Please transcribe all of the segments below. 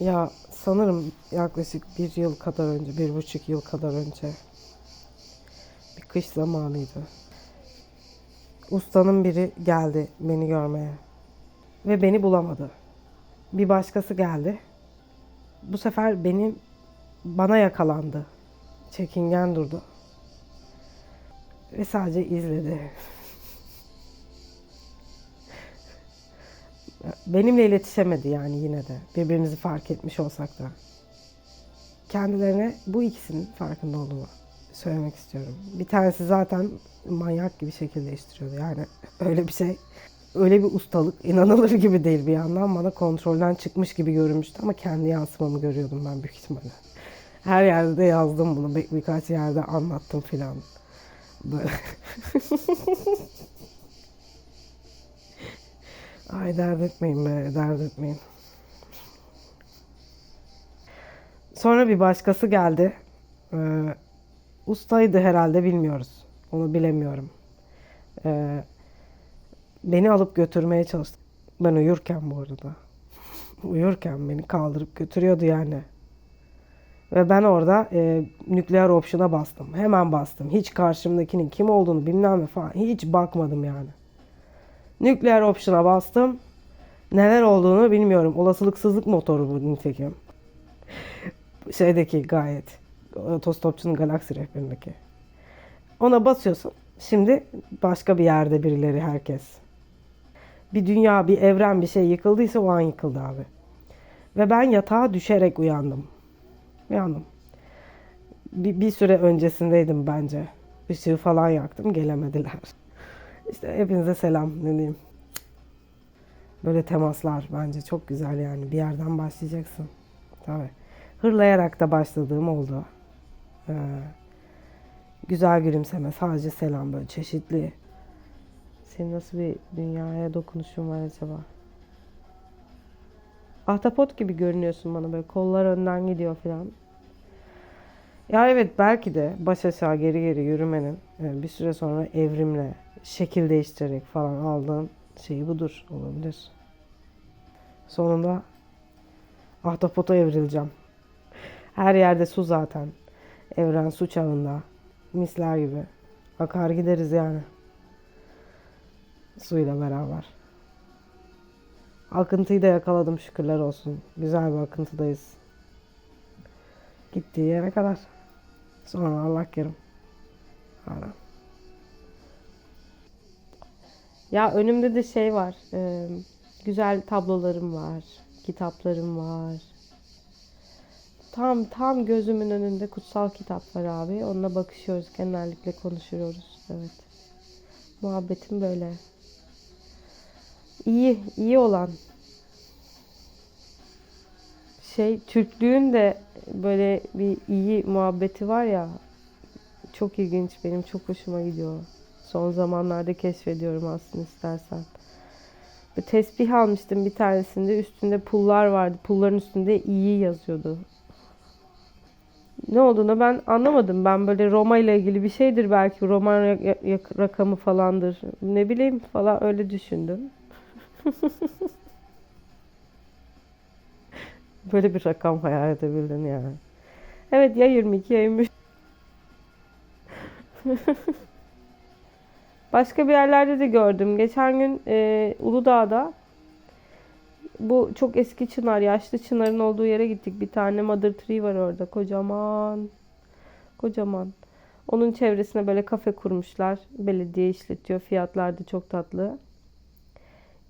Ya sanırım yaklaşık bir yıl kadar önce, bir buçuk yıl kadar önce bir kış zamanıydı. Ustanın biri geldi beni görmeye ve beni bulamadı. Bir başkası geldi. Bu sefer benim bana yakalandı. Çekingen durdu. Ve sadece izledi. Benimle iletişemedi yani yine de. Birbirimizi fark etmiş olsak da. Kendilerine bu ikisinin farkında olduğunu söylemek istiyorum. Bir tanesi zaten manyak gibi şekil değiştiriyordu. Yani öyle bir şey, öyle bir ustalık inanılır gibi değil bir yandan. Bana kontrolden çıkmış gibi görünmüştü ama kendi yansımamı görüyordum ben büyük ihtimalle. Her yerde de yazdım bunu. Bir, birkaç yerde anlattım filan. Böyle. Ay dert etmeyin be, dert etmeyin. Sonra bir başkası geldi. Ee, ustaydı herhalde bilmiyoruz. Onu bilemiyorum. Ee, beni alıp götürmeye çalıştı. Ben uyurken bu arada. uyurken beni kaldırıp götürüyordu yani. Ve ben orada e, nükleer option'a bastım. Hemen bastım. Hiç karşımdakinin kim olduğunu bilmem ne falan. Hiç bakmadım yani. Nükleer option'a bastım. Neler olduğunu bilmiyorum. Olasılıksızlık motoru bu nitekim. Şeydeki gayet. Otostopçunun galaksi rehberindeki. Ona basıyorsun. Şimdi başka bir yerde birileri herkes. Bir dünya, bir evren, bir şey yıkıldıysa o an yıkıldı abi. Ve ben yatağa düşerek uyandım. Uyandım. Bir, bir süre öncesindeydim bence. Işığı falan yaktım. Gelemediler. İşte hepinize selam ne diyeyim. Böyle temaslar bence çok güzel yani. Bir yerden başlayacaksın. Tabii. Hırlayarak da başladığım oldu. Ee, güzel gülümseme, sadece selam böyle çeşitli. Senin nasıl bir dünyaya dokunuşun var acaba? Ahtapot gibi görünüyorsun bana böyle kollar önden gidiyor falan. Ya evet belki de baş aşağı geri geri yürümenin e, bir süre sonra evrimle şekil değiştirerek falan aldığın şey budur olabilir. Sonunda ahtapota evrileceğim. Her yerde su zaten. Evren su çağında. Misler gibi. Akar gideriz yani. Suyla beraber. Akıntıyı da yakaladım şükürler olsun. Güzel bir akıntıdayız. Gittiği yere kadar. Sonra Allah kerim. Aynen. Ya önümde de şey var. e, güzel tablolarım var. Kitaplarım var. Tam tam gözümün önünde kutsal kitap var abi. Onunla bakışıyoruz. Genellikle konuşuyoruz. Evet. Muhabbetim böyle. İyi, iyi olan. Şey, Türklüğün de böyle bir iyi muhabbeti var ya. Çok ilginç. Benim çok hoşuma gidiyor. Son zamanlarda keşfediyorum aslında istersen. Bir tesbih almıştım bir tanesinde. Üstünde pullar vardı. Pulların üstünde iyi yazıyordu. Ne olduğunu ben anlamadım. Ben böyle Roma ile ilgili bir şeydir belki. Roman rakamı falandır. Ne bileyim falan öyle düşündüm. böyle bir rakam hayal edebildin yani. Evet ya 22 ya 23. Başka bir yerlerde de gördüm. Geçen gün e, Uludağ'da bu çok eski çınar, yaşlı çınarın olduğu yere gittik. Bir tane mother tree var orada. Kocaman. Kocaman. Onun çevresine böyle kafe kurmuşlar. Belediye işletiyor. Fiyatlar da çok tatlı.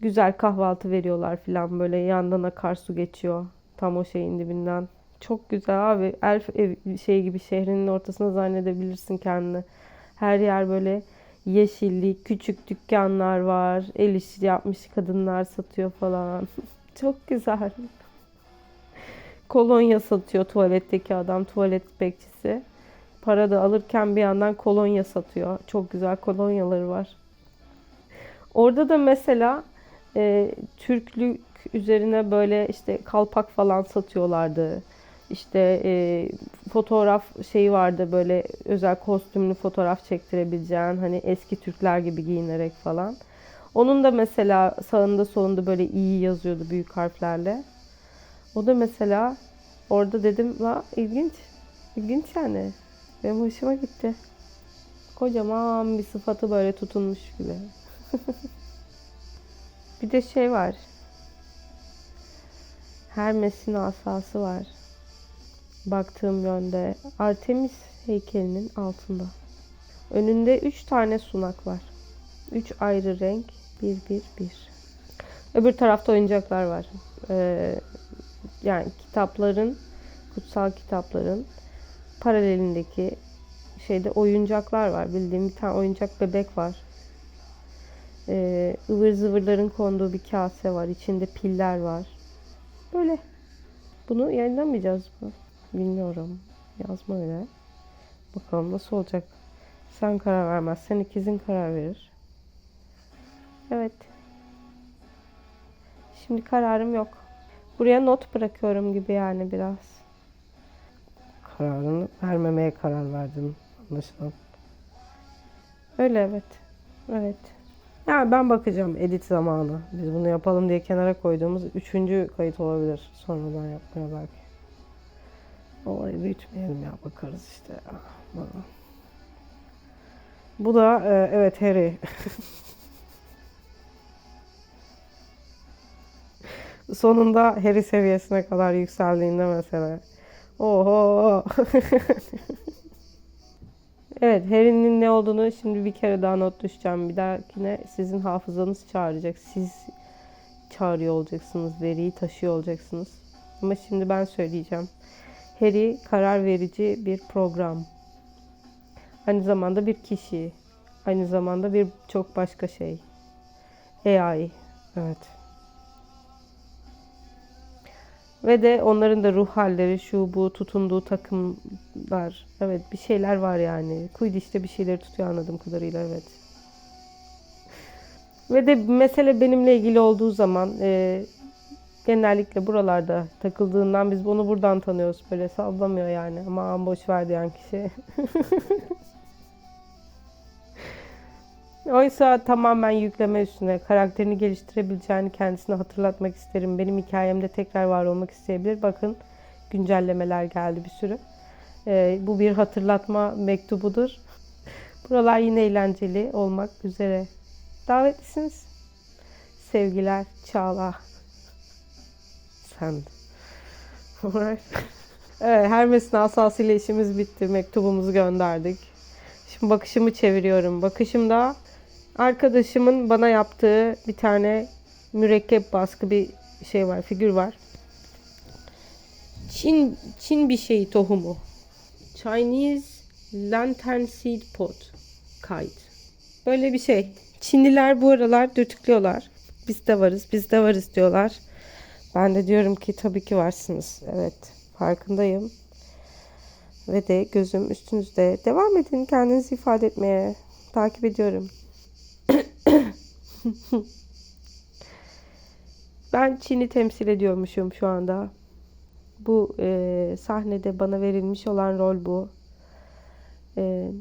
Güzel kahvaltı veriyorlar filan böyle yandan akarsu geçiyor. Tam o şeyin dibinden. Çok güzel abi. Elf ev, şey gibi şehrinin ortasına zannedebilirsin kendini. Her yer böyle yeşillik, küçük dükkanlar var. El işi yapmış kadınlar satıyor falan. Çok güzel. Kolonya satıyor tuvaletteki adam, tuvalet bekçisi. Para da alırken bir yandan kolonya satıyor. Çok güzel kolonyaları var. Orada da mesela e, Türklük üzerine böyle işte kalpak falan satıyorlardı. İşte e, fotoğraf şeyi vardı böyle özel kostümlü fotoğraf çektirebileceğin hani eski Türkler gibi giyinerek falan. Onun da mesela sağında solunda böyle iyi yazıyordu büyük harflerle. O da mesela orada dedim la ilginç. İlginç yani. Benim hoşuma gitti. Kocaman bir sıfatı böyle tutunmuş gibi. bir de şey var. Hermes'in asası var. Baktığım yönde Artemis heykelinin altında. Önünde üç tane sunak var. Üç ayrı renk. Bir, bir, bir. Öbür tarafta oyuncaklar var. Ee, yani kitapların, kutsal kitapların paralelindeki şeyde oyuncaklar var. Bildiğim bir tane oyuncak bebek var. Ee, ıvır zıvırların konduğu bir kase var. İçinde piller var. Böyle. Bunu yayınlamayacağız mı? Bilmiyorum. Yazma öyle. Bakalım nasıl olacak. Sen karar vermezsen ikizin karar verir. Evet. Şimdi kararım yok. Buraya not bırakıyorum gibi yani biraz. Kararını vermemeye karar verdin anlaşılan. Öyle evet. Evet. Yani ben bakacağım edit zamanı. Biz bunu yapalım diye kenara koyduğumuz üçüncü kayıt olabilir. Sonradan yapmaya belki. Olayı büyütmeyelim ya bakarız işte. Bana. Bu da e, evet Harry. Sonunda Harry seviyesine kadar yükseldiğinde mesela. Oho. evet Harry'nin ne olduğunu şimdi bir kere daha not düşeceğim. Bir dahakine sizin hafızanız çağıracak. Siz çağırıyor olacaksınız. Veriyi taşıyor olacaksınız. Ama şimdi ben söyleyeceğim. Harry karar verici bir program. Aynı zamanda bir kişi. Aynı zamanda bir çok başka şey. AI. Evet. Ve de onların da ruh halleri, şu bu tutunduğu takımlar. Evet bir şeyler var yani. Quidditch'te bir şeyleri tutuyor anladığım kadarıyla evet. Ve de mesele benimle ilgili olduğu zaman e, genellikle buralarda takıldığından biz onu buradan tanıyoruz. Böyle sallamıyor yani. Aman boş ver diyen kişi. Oysa tamamen yükleme üstüne karakterini geliştirebileceğini kendisine hatırlatmak isterim. Benim hikayemde tekrar var olmak isteyebilir. Bakın güncellemeler geldi bir sürü. Ee, bu bir hatırlatma mektubudur. Buralar yine eğlenceli olmak üzere. Davetlisiniz. Sevgiler Çağla. Sen. Alright. Evet, Hermes'in asasıyla işimiz bitti. Mektubumuzu gönderdik. Şimdi bakışımı çeviriyorum. Bakışımda arkadaşımın bana yaptığı bir tane mürekkep baskı bir şey var, figür var. Çin Çin bir şey tohumu. Chinese lantern seed pot kite. Böyle bir şey. Çinliler bu aralar dürtüklüyorlar. Biz de varız, biz de varız diyorlar. Ben de diyorum ki tabii ki varsınız. Evet, farkındayım. Ve de gözüm üstünüzde. Devam edin kendinizi ifade etmeye. Takip ediyorum. ben Çin'i temsil ediyormuşum şu anda. Bu e, sahnede bana verilmiş olan rol bu. E,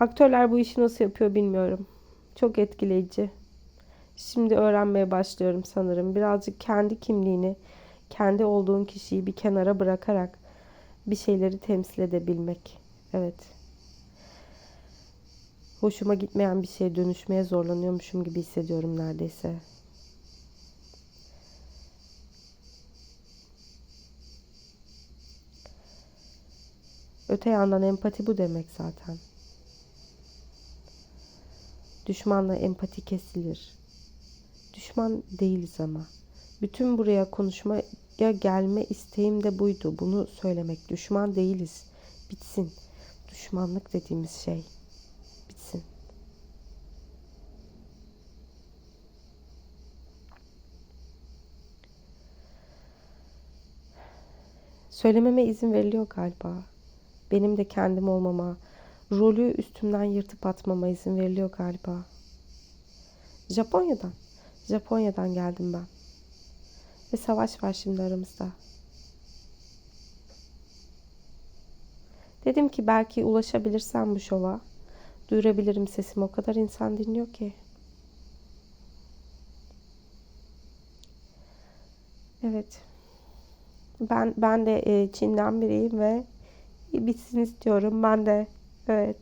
aktörler bu işi nasıl yapıyor bilmiyorum. Çok etkileyici. Şimdi öğrenmeye başlıyorum sanırım. Birazcık kendi kimliğini, kendi olduğun kişiyi bir kenara bırakarak bir şeyleri temsil edebilmek. Evet. Hoşuma gitmeyen bir şeye dönüşmeye zorlanıyormuşum gibi hissediyorum neredeyse. Öte yandan empati bu demek zaten. Düşmanla empati kesilir. Düşman değiliz ama. Bütün buraya konuşmaya gelme isteğim de buydu. Bunu söylemek. Düşman değiliz. Bitsin. Düşmanlık dediğimiz şey. Bitsin. Söylememe izin veriliyor galiba. Benim de kendim olmama, rolü üstümden yırtıp atmama izin veriliyor galiba. Japonya'dan. Japonya'dan geldim ben. Ve savaş var şimdi aramızda. Dedim ki belki ulaşabilirsem bu şova. Duyurabilirim sesimi. O kadar insan dinliyor ki. Evet. Ben ben de e, Çin'den biriyim ve bitsin istiyorum. Ben de evet.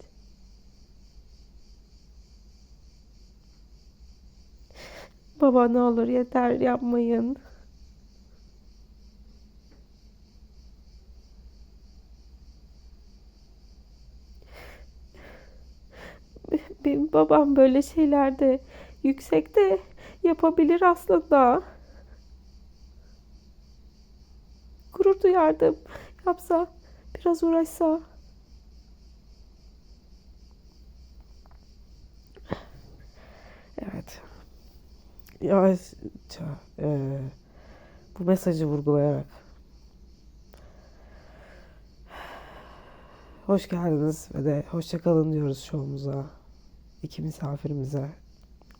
Baba ne olur yeter yapmayın. Benim babam böyle şeylerde yüksekte yapabilir aslında. Gurur duyardım. Yapsa, biraz uğraşsa. Evet. Ya eee, bu mesajı vurgulayarak hoş geldiniz ve de hoşça kalın diyoruz şovumuza, iki misafirimize.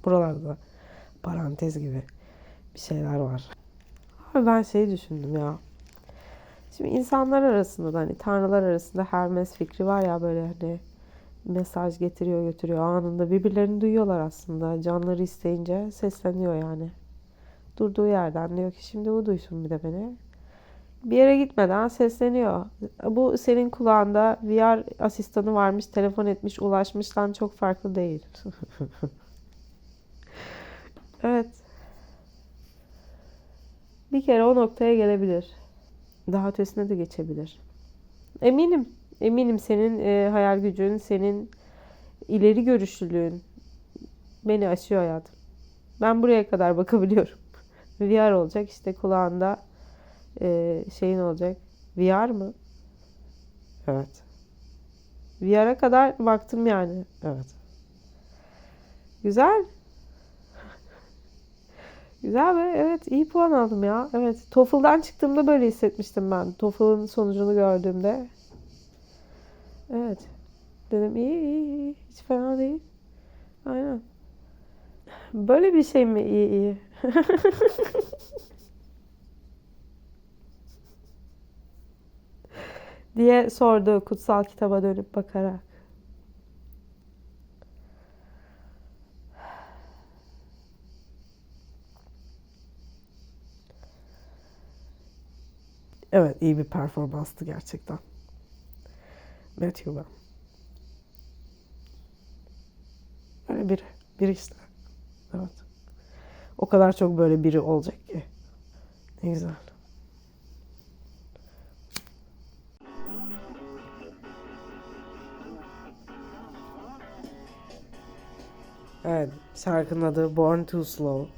Buralarda parantez gibi bir şeyler var. Abi ben şey düşündüm ya. Şimdi insanlar arasında da hani tanrılar arasında Hermes fikri var ya böyle hani mesaj getiriyor götürüyor. Anında birbirlerini duyuyorlar aslında. Canları isteyince sesleniyor yani. Durduğu yerden diyor ki şimdi bu duysun bir de beni. Bir yere gitmeden sesleniyor. Bu senin kulağında VR asistanı varmış telefon etmiş ulaşmıştan çok farklı değil. Evet. Bir kere o noktaya gelebilir daha ötesine de geçebilir eminim Eminim senin e, hayal gücün, senin ileri görüşlülüğün beni aşıyor hayatım. Ben buraya kadar bakabiliyorum. VR olacak işte kulağında e, şeyin olacak. VR mı? Evet. VR'a kadar baktım yani. Evet. Güzel. Güzel ve evet iyi puan aldım ya. Evet. TOEFL'dan çıktığımda böyle hissetmiştim ben. TOEFL'ın sonucunu gördüğümde. Evet. Dedim iyi iyi iyi. Hiç fena değil. Aynen. Böyle bir şey mi iyi iyi? diye sordu kutsal kitaba dönüp bakarak. Evet iyi bir performanstı gerçekten. Matthew ben. Böyle biri. Biri işte. Evet. O kadar çok böyle biri olacak ki. Ne güzel. Evet, şarkının adı Born Too Slow.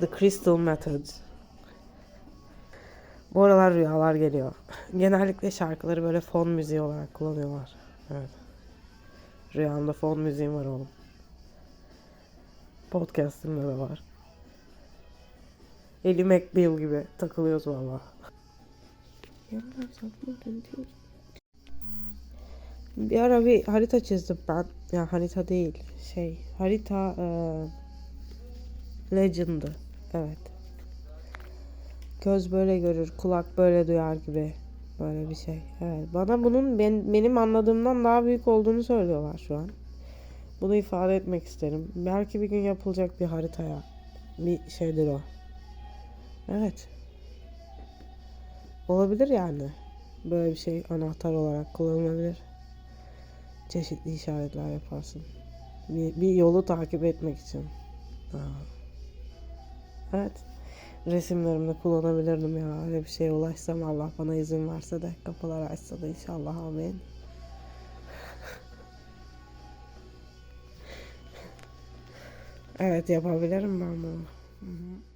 The Crystal Method. Bu aralar rüyalar geliyor. Genellikle şarkıları böyle fon müziği olarak kullanıyorlar. Evet. Rüyamda fon müziğim var oğlum. Podcast'ımda da var. Ellie McBeal gibi takılıyoruz valla. Bir ara bir harita çizdim ben. Ya harita değil. Şey, harita eee Legend'ı. Evet. Göz böyle görür, kulak böyle duyar gibi. Böyle bir şey. Evet. Bana bunun ben, benim anladığımdan daha büyük olduğunu söylüyorlar şu an. Bunu ifade etmek isterim. Belki bir gün yapılacak bir haritaya. Bir şeydir o. Evet. Olabilir yani. Böyle bir şey anahtar olarak kullanılabilir. Çeşitli işaretler yaparsın. Bir, bir yolu takip etmek için. Aa. Evet resimlerimde kullanabilirdim ya. Öyle bir şeye ulaşsam Allah bana izin verse de kapılar açsa da inşallah amin. evet yapabilirim ben bunu. Hı hı.